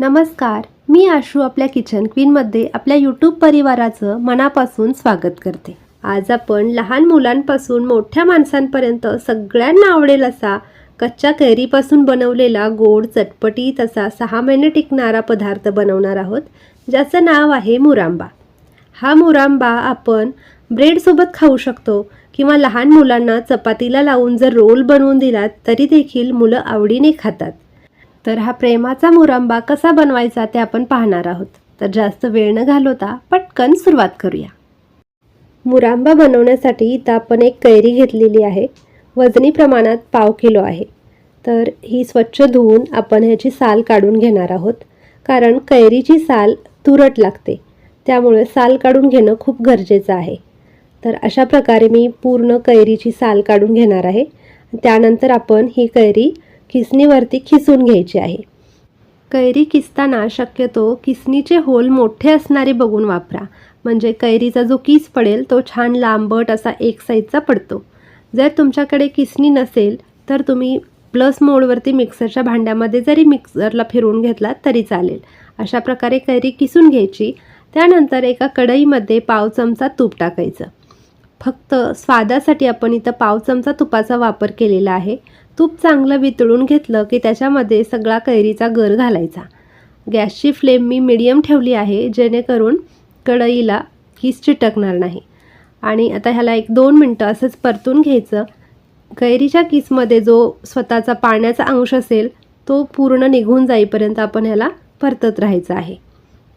नमस्कार मी आशू आपल्या किचन क्वीनमध्ये आपल्या यूट्यूब परिवाराचं मनापासून स्वागत करते. आज आपण लहान मुलांपासून मोठ्या माणसांपर्यंत सगळ्यांना आवडेल असा कच्च्या कैरीपासून बनवलेला गोड चटपटीत असा सहा महिने टिकणारा पदार्थ बनवणार आहोत ज्याचं नाव आहे मुरांबा. हा मुरांबा आपण ब्रेडसोबत खाऊ शकतो किंवा लहान मुलांना चपातीला लावून जर रोल बनवून दिलात तरी देखील मुलं आवडीने खातात. तर हा प्रेमाचा मुरांबा कसा बनवायचा ते आपण पाहणार आहोत. तर जास्त वेळ न घालवता पटकन सुरुवात करूया. मुरांबा बनवण्यासाठी इथं आपण एक कैरी घेतलेली आहे. वजनी प्रमाणात पाव किलो आहे. तर ही स्वच्छ धुवून आपण ह्याची साल काढून घेणार आहोत. कारण कैरीची साल तुरट लागते. त्यामुळे साल काढून घेणं खूप गरजेचं आहे. तर अशा प्रकारे मी पूर्ण कैरीची साल काढून घेणार आहे. त्यानंतर आपण ही कैरी किसणीवरती खिसून घ्यायची आहे. कैरी किसताना शक्यतो किसणीचे होल मोठे असणारे बघून वापरा. म्हणजे कैरीचा जो किस पडेल तो छान लांबट असा एक साईजचा पडतो. जर तुमच्याकडे किसणी नसेल तर तुम्ही प्लस मोडवरती मिक्सरच्या भांड्यामध्ये जरी मिक्सरला फिरवून घेतलात तरी चालेल. अशा प्रकारे कैरी किसून घ्यायची. त्यानंतर एका कढईमध्ये पाव चमचा तूप टाकायचं. फक्त स्वादासाठी आपण इथं पाव चमचा तुपाचा वापर केलेला आहे. तूप चांगलं वितळून घेतलं की त्याच्यामध्ये सगळा कैरीचा गर घालायचा. गॅसची फ्लेम मी मिडियम ठेवली आहे जेणेकरून कढईला हीच चिटकणार नाही. आणि आता ह्याला एक दोन मिनटं असंच परतून घ्यायचं. कैरीच्या किसमध्ये जो स्वतःचा पाण्याचा अंश असेल तो पूर्ण निघून जाईपर्यंत आपण ह्याला परतत राहायचं आहे.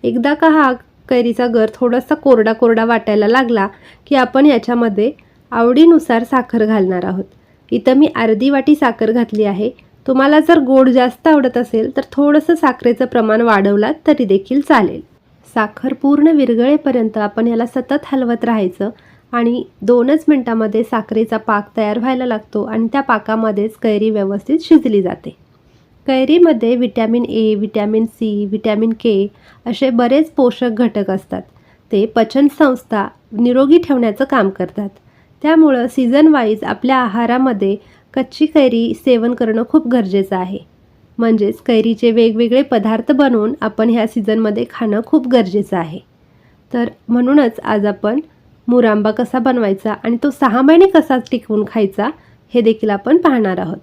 एकदा का हा कैरीचा गर थोडासा कोरडा कोरडा वाटायला लागला की आपण याच्यामध्ये आवडीनुसार साखर घालणार आहोत. इथं मी अर्धी वाटी साखर घातली आहे. तुम्हाला जर गोड जास्त आवडत असेल तर थोडंसं साखरेचं प्रमाण वाढवलात तरी देखील चालेल. साखर पूर्ण विरघळेपर्यंत आपण याला सतत हलवत राहायचं आणि दोनच मिनटामध्ये साखरेचा पाक तयार व्हायला लागतो आणि त्या पाकामध्येच कैरी व्यवस्थित शिजली जाते. कैरीमध्ये vitamin A vitamin C vitamin K असे बरेच पोषक घटक असतात. ते पचनसंस्था निरोगी ठेवण्याचं काम करतात. त्यामुळं सीझन वाईज आपल्या आहारामध्ये कच्ची कैरी सेवन करणं खूप गरजेचं आहे. म्हणजेच कैरीचे वेगवेगळे पदार्थ बनवून आपण ह्या सीझनमध्ये खाणं खूप गरजेचं आहे. तर म्हणूनच आज आपण मुरांबा कसा बनवायचा आणि तो सहा महिने कसा टिकवून खायचा हे देखील आपण पाहणार आहोत.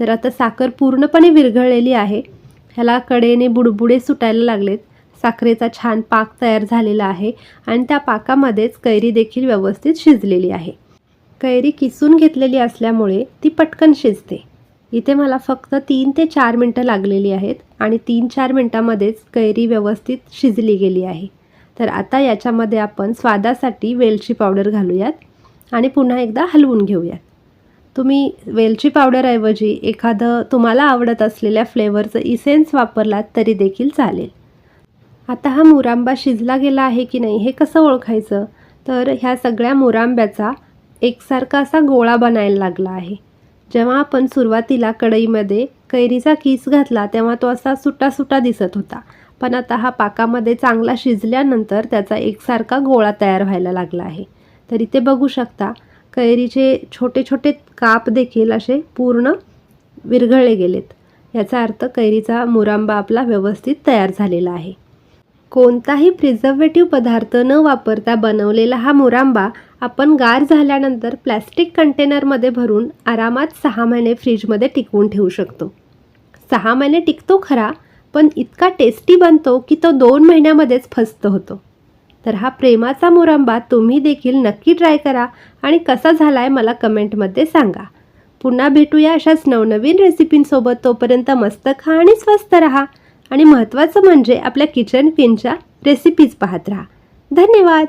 तर आता साखर पूर्णपणे विरघळलेली आहे. ह्याला कडेने बुडबुडे सुटायला लागलेत. साखरेचा छान पाक तयार झालेला आहे आणि त्या पाकामध्येच कैरी देखील व्यवस्थित शिजलेली आहे. कैरी किसून घेतलेली असल्यामुळे ती पटकन शिजते. इथे मला फक्त तीन ते चार मिनटं लागलेली आहेत आणि तीन चार मिनटामध्येच कैरी व्यवस्थित शिजली गेली आहे. तर आता याच्यामध्ये आपण स्वादासाठी वेलची पावडर घालूयात आणि पुन्हा एकदा हलवून घेऊयात. तुम्ही वेलची पावडरऐवजी एखादं तुम्हाला आवडत असलेल्या फ्लेवरचं इसेन्स वापरलात तरी देखील चालेल. आता हा मुरांबा शिजला गेला आहे की नाही हे कसं ओळखायचं? तर ह्या सगळ्या मुरांब्याचा एकसारखा असा गोळा बनायला लागला आहे. जेव्हा आपण सुरुवातीला कढईमध्ये कैरीचा किस घातला तेव्हा तो असा सुटा सुटा दिसत होता. पण आता हा पाकामध्ये चांगला शिजल्यानंतर त्याचा एकसारखा गोळा तयार व्हायला लागला आहे. तर इथे बघू शकता कैरीचे छोटे छोटे काप देखील असे पूर्ण विरघळले गेलेत. याचा अर्थ कैरीचा मुरांबा आपला व्यवस्थित तयार झालेला आहे. कोणताही प्रिझर्वेटिव्ह पदार्थ न वापरता बनवलेला हा मुरांबा आपण गार झाल्यानंतर प्लॅस्टिक कंटेनरमध्ये भरून आरामात सहा महिने फ्रीजमध्ये टिकवून ठेवू शकतो. सहा महिने टिकतो खरा पण इतका टेस्टी बनतो की तो दोन महिन्यामध्येच फस्त होतो. तर हा प्रेमाचा मुरांबा तुम्ही देखील नक्की ट्राय करा आणि कसा झाला आहे मला कमेंटमध्ये सांगा. पुन्हा भेटूया अशाच नवनवीन रेसिपींसोबत तोपर्यंत मस्त खा आणि स्वस्त रहा. आणि महत्त्वाचं म्हणजे आपल्या किचन क्वीनच्या रेसिपीज पाहत राहा. धन्यवाद!